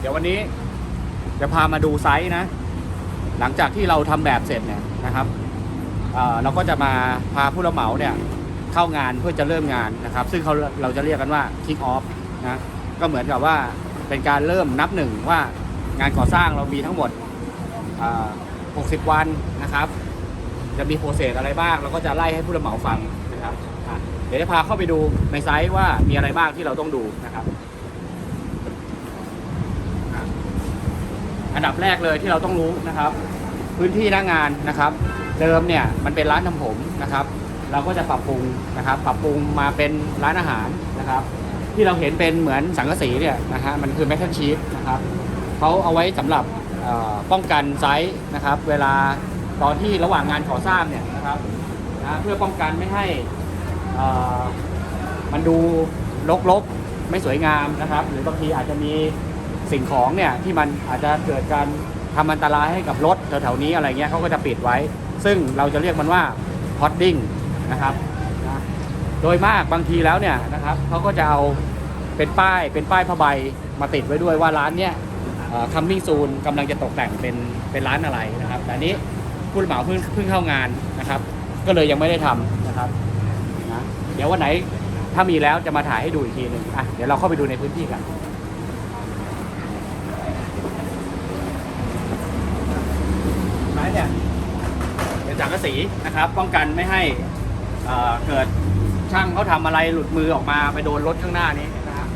เดี๋ยววันนี้จะพามาดูไซส์นะ หลังจากที่เราทำแบบเสร็จเนี่ยนะครับเเราก็จะมาพาผู้รับเหมาเนี่ยเข้างานเพื่อจะเริ่มงานนะครับ ซึ่งเขาเราจะเรียกกันว่า kick off นะก็เหมือนกับว่าเป็นการเริ่มนับหนึ่งว่างานก่อสร้างเรามีทั้งหมด 60 วันนะครับ จะมีโปรเซสอะไรบ้าง เราก็จะไล่ให้ผู้รับเหมาฟังนะครับ เดี๋ยวจะพาเข้าไปดูในไซต์ว่ามีอะไรบ้างที่เราต้องดูนะครับอะ อันดับแรกเลยที่เราต้องรู้นะครับ พื้นที่หน้างานนะครับ เดิมเนี่ยมันเป็นร้านทำผมนะครับ เราก็จะปรับปรุงนะครับ ปรับปรุงมาเป็นร้านอาหารนะครับ ที่เราเห็นเป็นเหมือนสังกะสีเนี่ยนะฮะมันคือแมทเทิลชีสนะครับเขาเอาไว้สำหรับป้องกันไซส์นะครับ เวลาตอนที่ระหว่างงานก่อสร้างเนี่ยนะครับนะเพื่อป้องกันไม่ให้มันดูรกๆไม่สวยงามนะครับ หรือบางทีอาจจะมี สิ่งของเนี่ยที่มันอาจจะเกิดการทำอันตรายให้กับรถแถวๆนี้อะไรเงี้ยเขาก็จะปิดไว้ ซึ่งเราจะเรียกมันว่าพอดดิ้งนะครับนะโดยมากบางทีแล้วเนี่ยนะครับเขาก็จะเอาเป็นป้ายเป็นป้ายผ้าใบมาติดไว้ด้วยว่าร้านเนี้ยคัมมิ่งซูนกำลังจะตกแต่งเป็นเป็นร้านอะไรนะครับแต่นนี้ผู้รับเหมาเพิ่งเพิ่งเข้างานนะครับ ก็เลยยังไม่ได้ทำนะครับนะเดี๋ยววันไหนถ้ามีแล้วจะมาถ่ายให้ดูอีกทีหนึ่งอะเดี๋ยวเราเข้าไปดูในพื้นที่กันไม้เนี่ยเป็น สังกะสีนะครับ ป้องกันไม่ให้เอ่อเกิดช่างเขาทำอะไรหลุดมือออกมาไปโดนรถข้างหน้านี้นะครับ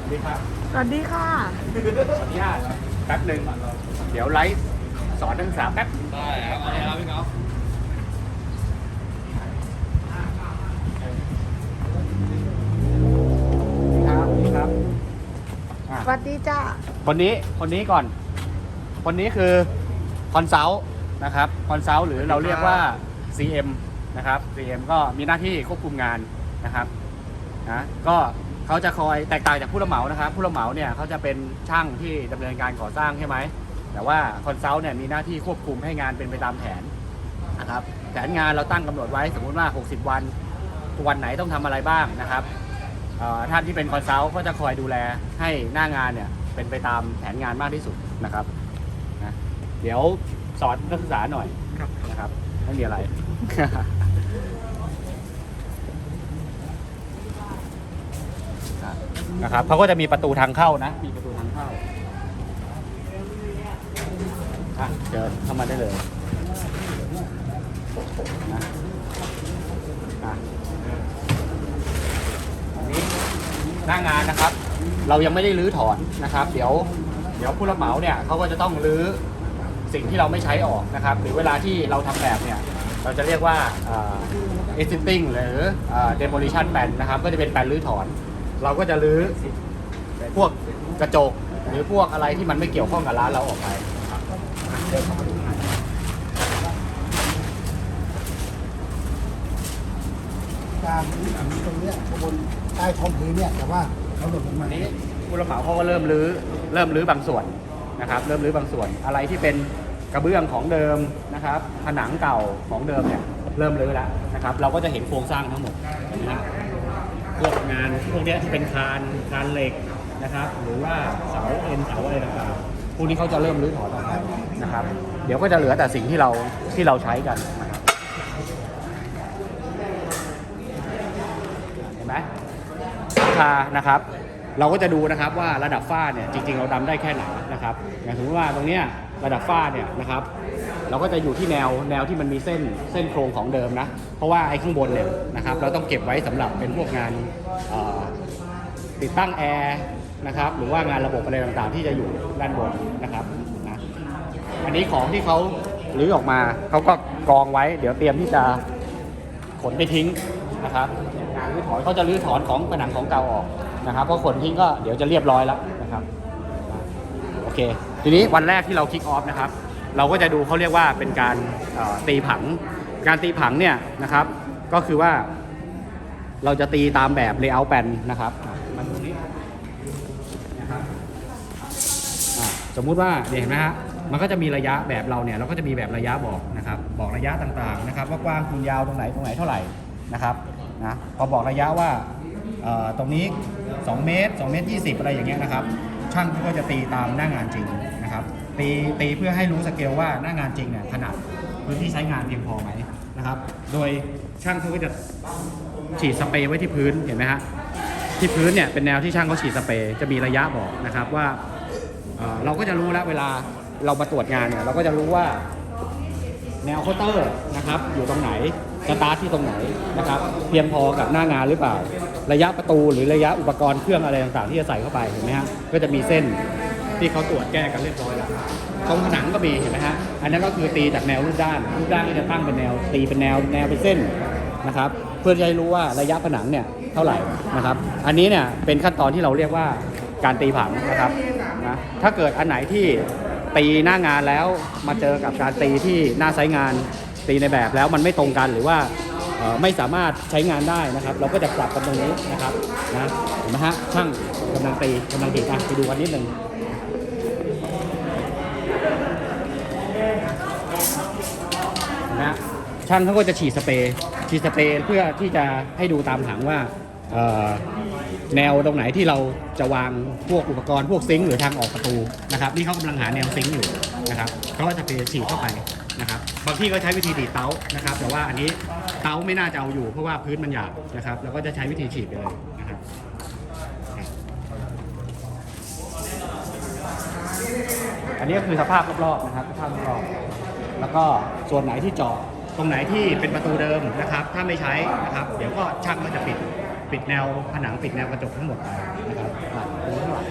สวัสดีครับสวัสดีค่ะขออนุญาตแป๊บหนึ่งเดี๋ยวไลฟ์สอนนักศึกษาแป๊บได้ครับอะไรครับพี่ก๊อฟครับครับอะสวัสดีจ้าคนนี้คนนี้ก่อน คนนี้คือคอนซัลท์ นะครับคอนซัลท์หรือเราเรียกว่า CM นะครับ CM ก็มีหน้าที่ควบคุมงานนะครับนะก็เขาจะคอยแตกต่างจากผู้รับเหมานะครับ ผู้รับเหมาเนี่ยเขาจะเป็นช่างที่ดำเนินการก่อสร้างใช่ไหมแต่ว่าคอนซัลท์เนี่ยมีหน้าที่ควบคุมให้งานเป็นไปตามแผนนะครับแผนงานเราตั้งกำหนดไว้สมมุติว่า 60 วันวันไหนต้องทำอะไรบ้างนะครับเอ่อท่านที่เป็นคอนซัลท์ก็จะคอยดูแลให้หน้างานเนี่ยเป็นไปตามแผนงานมากที่สุดนะครับนะเดี๋ยว สอนนักศึกษาหน่อยนะครับไม่มีอะไรนะครับเขาก็จะมีประตูทางเข้านะ มีประตูทางเข้าอะเชิญเข้ามาได้เลยนะอะอันนี้หน้างานนะครับ เรายังไม่ได้รื้อถอนนะครับ เดี๋ยว เดี๋ยวผู้รับเหมาเนี่ยเขาก็จะต้องรื้อ สิ่งที่เราไม่ใช้ออกนะครับ หรือเวลาที่เราทำแบบเนี่ยเราจะเรียกว่าเอ่อ exiting หรือเอ่อ demolition plan นะครับ ก็จะเป็นแปลนรื้อถอน เราก็จะรื้อพวกกระจก หรือพวกอะไรที่มันไม่เกี่ยวข้องกับร้านเราออกไปนะครับเดินเข้ามาดูข้างในการพื้นผิวตรงเนี้ยข้างบนใต้ท้องพื้นเนี่ยแต่ว่าเขาหล่นลงมาอันนี้ผู้รับเหมาเขาก็เริ่มรื้อเริ่มรื้อบางส่วน นะครับ เริ่มรื้อบางส่วนอะไรที่เป็นกระเบื้องของเดิมนะครับ ผนังเก่าของเดิมเนี่ยเริ่มรื้อแล้วนะครับ เราก็จะเห็นโครงสร้างทั้งหมดเห็นไหมครับพวกงานพวกเนี้ยที่เป็นคานคานเหล็กนะครับ หรือว่าเสาเอ็นเสาอะไรต่างๆพวกนี้เขาจะเริ่มรื้อถอนออกไปนะครับ เดี๋ยวก็จะเหลือแต่สิ่งที่เราที่เราใช้กันนะครับเห็นไหมหลังคานะครับ เราก็จะดูนะครับว่าระดับฝ้าเนี่ยจริงๆเราดำได้แค่ไหนนะครับอย่างสมมติว่าตรงเนี้ยระดับฝ้าเนี่ยนะครับ เราก็จะอยู่ที่แนวแนวที่มันมีเส้นเส้นโครงของเดิมนะ เพราะว่าไอ้ข้างบนเนี่ยนะครับเราต้องเก็บไว้สำหรับเป็นพวกงานติดตั้งแอร์นะครับหรือว่างานระบบอะไรต่างๆ ที่จะอยู่ด้านบนนะครับนะอันนี้ของที่เขารื้อออกมาเขาก็กองไว้ เดี๋ยวเตรียมที่จะขนไปทิ้งนะครับงานรื้อถอนเขาจะรื้อถอนของผนังของเก่าออก นะครับเพราะขนทิ้งก็เดี๋ยวจะเรียบร้อยแล้วนะครับโอเค ทีนี้วันแรกที่เราคิกออฟนะครับ เราก็จะดูเขาเรียกว่าเป็นการตีผัง การตีผังเนี่ยนะครับ ก็คือว่า เราจะตีตามแบบ layout plan นะครับมันตรงนี้นะครับสมมุติว่าเนี่ยเห็นไหมฮะมันก็จะมีระยะแบบเราเนี่ยเราก็จะมีแบบระยะบอกนะครับ บอกระยะต่างๆนะครับ ว่ากว้างคูณยาวตรงไหนตรงไหนเท่าไหร่นะครับนะพอบอกระยะว่าตรงนี้ 2 เมตร 2 เมตร 20 อะไรอย่างเงี้ยนะครับ ช่างเขาก็จะตีตามหน้างานจริงนะครับ ตีตีเพื่อให้รู้สเกลว่าหน้างานจริงเนี่ยขนาดพื้นที่ใช้งานเพียงพอไหมนะครับ โดยช่างเขาก็จะฉีดสเปรย์ไว้ที่พื้นเห็นไหมฮะที่พื้นเนี่ยเป็นแนวที่ช่างเขาฉีดสเปรย์จะมีระยะบอกนะครับว่าเอ่อเราก็จะรู้แล้วเวลาเรามาตรวจงานเนี่ยเราก็จะรู้ว่าแนวเคาน์เตอร์นะครับอยู่ตรงไหน สตาร์ทที่ตรงไหนนะครับเพียงพอกับหน้างานหรือเปล่า ระยะประตูหรือระยะอุปกรณ์เครื่องอะไรต่างๆ ที่จะใส่เข้าไปเห็นไหมฮะก็จะมีเส้นที่เขาตรวจแก้กันเรียบร้อยแล้วตรงผนังก็มีเห็นไหมฮะอันนั้นก็คือตีจากแนวรูปด้านรูปด้านก็จะตั้งเป็นแนว ตีเป็นแนวแนวเป็นเส้นนะครับ เพื่อจะรู้ว่าระยะผนังเนี่ยเท่าไหร่นะครับ อันนี้เนี่ยเป็นขั้นตอนที่เราเรียกว่าการตีผังนะครับนะถ้าเกิดอันไหนที่ตีหน้างานแล้วมาเจอกับการตีที่หน้าไซต์งาน ตีในแบบแล้วมันไม่ตรงกันหรือว่าไม่สามารถใช้งานได้นะครับ เราก็จะปรับกันตรงนี้นะครับนะเห็นไหมฮะช่างกำลังตีกำลังตีอะไปดูกันนิดหนึ่งนไหมฮะช่างเขาก็จะฉีดสเปรย์ฉีดสเปรย์เพื่อที่จะให้ดูตามถังว่าแนวตรงไหนที่เราจะวางพวกอุปกรณ์พวกซิงค์หรือทางออกประตูนะครับนี่เขากำลังหาแนวซิงค์อยู่นะครับเขาก็จะไปฉีดเข้าไป นะครับบางที่ก็ใช้วิธีดีดเตานะครับ แต่ว่าอันนี้เตาไม่น่าจะเอาอยู่เพราะว่าพื้นมันหยาบนะครับแล้วก็จะใช้วิธีฉีดไปเลยนะครับอันนี้ก็คือสภาพรอบๆนะครับสภาพรอบๆแล้วก็ส่วนไหนที่เจาะตรงไหนที่เป็นประตูเดิมนะครับ ถ้าไม่ใช้นะครับ เดี๋ยวก็ช่างก็จะปิดปิดแนวผนังปิดแนวกระจกทั้งหมดนะครับอะดูข้างหลัง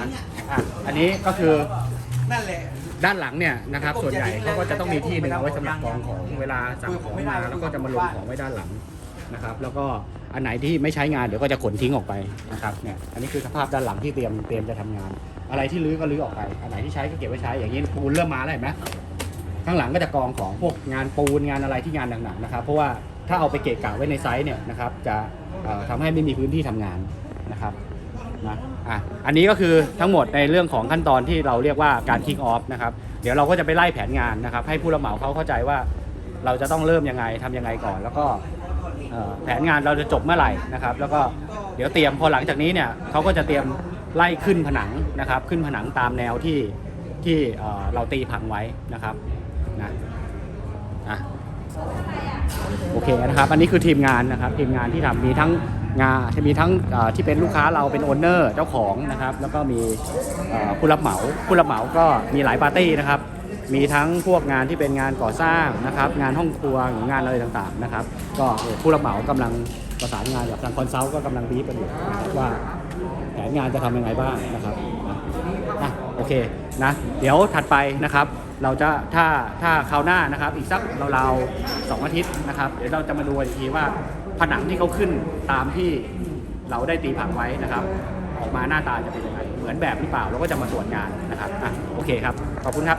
อะอันนี้ก็คือนั่นแหละ ด้านหลังเนี่ยนะครับส่วนใหญ่เขาก็จะต้องมีที่หนึ่งเอาไว้สำหรับกองของเวลาสั่งของมาแล้วก็จะมาลงของไว้ด้านหลังนะครับ แล้วก็อันไหนที่ไม่ใช้งานเดี๋ยวก็จะขนทิ้งออกไปนะครับเนี่ยอันนี้คือสภาพด้านหลังที่เตรียมเตรียมจะทำงาน อะไรที่รื้อก็รื้อออกไปอันไหนที่ใช้ก็เก็บไว้ใช้อย่างนี้ปูนเริ่มมาแล้วเห็นไหมข้างหลังก็จะกองของพวกงานปูนงานอะไรที่งานหนักๆนะครับ เพราะว่าถ้าเอาไปเกะกะไว้ในไซต์เนี่ยนะครับจะเอ่อทำให้ไม่มีพื้นที่ทำงานนะครับนะ อะอันนี้ก็คือทั้งหมดในเรื่องของขั้นตอนที่เราเรียกว่าการ kick off นะครับเดี๋ยวเราก็จะไปไล่แผนงานนะครับ ให้ผู้รับเหมาเขาเข้าใจว่าเราจะต้องเริ่มยังไงทำยังไงก่อน แล้วก็แผนงานเราจะจบเมื่อไหร่นะครับ แล้วก็เดี๋ยวเตรียมพอหลังจากนี้เนี่ยเขาก็จะเตรียมไล่ขึ้นผนังนะครับ ขึ้นผนังตามแนวที่ที่เเราตีผังไว้นะครับนะอะโอเคนะครับ อันนี้คือทีมงานนะครับ ทีมงานที่ทำมีทั้ง งานมีทั้งที่เป็นลูกค้าเราเป็นโอนเนอร์เจ้าของนะครับ แล้วก็มีผู้รับเหมาผู้รับเหมาก็มีหลายปาร์ตี้นะครับ มีทั้งพวกงานที่เป็นงานก่อสร้างนะครับ งานห้องครัวหรืองานอะไรต่างๆนะครับ ก็ผู้รับเหมากำลังประสานงานกับทางคอนซัลท์ก็กำลังบีบกันอยู่ว่าแผนงานจะทำยังไงบ้างนะครับอะโอเคนะเดี๋ยวถัดไปนะครับเราจะถ้าถ้าคราวหน้านะครับ อีกสักราวๆสองอาทิตย์นะครับ เดี๋ยวเราจะมาดูอีกทีว่า ผนังที่เขาขึ้นตามที่เราได้ตีผังไว้นะครับ ออกมาหน้าตาจะเป็นยังไงเหมือนแบบหรือเปล่าเราก็จะมาตรวจงานนะครับอะโอเคครับ ขอบคุณครับ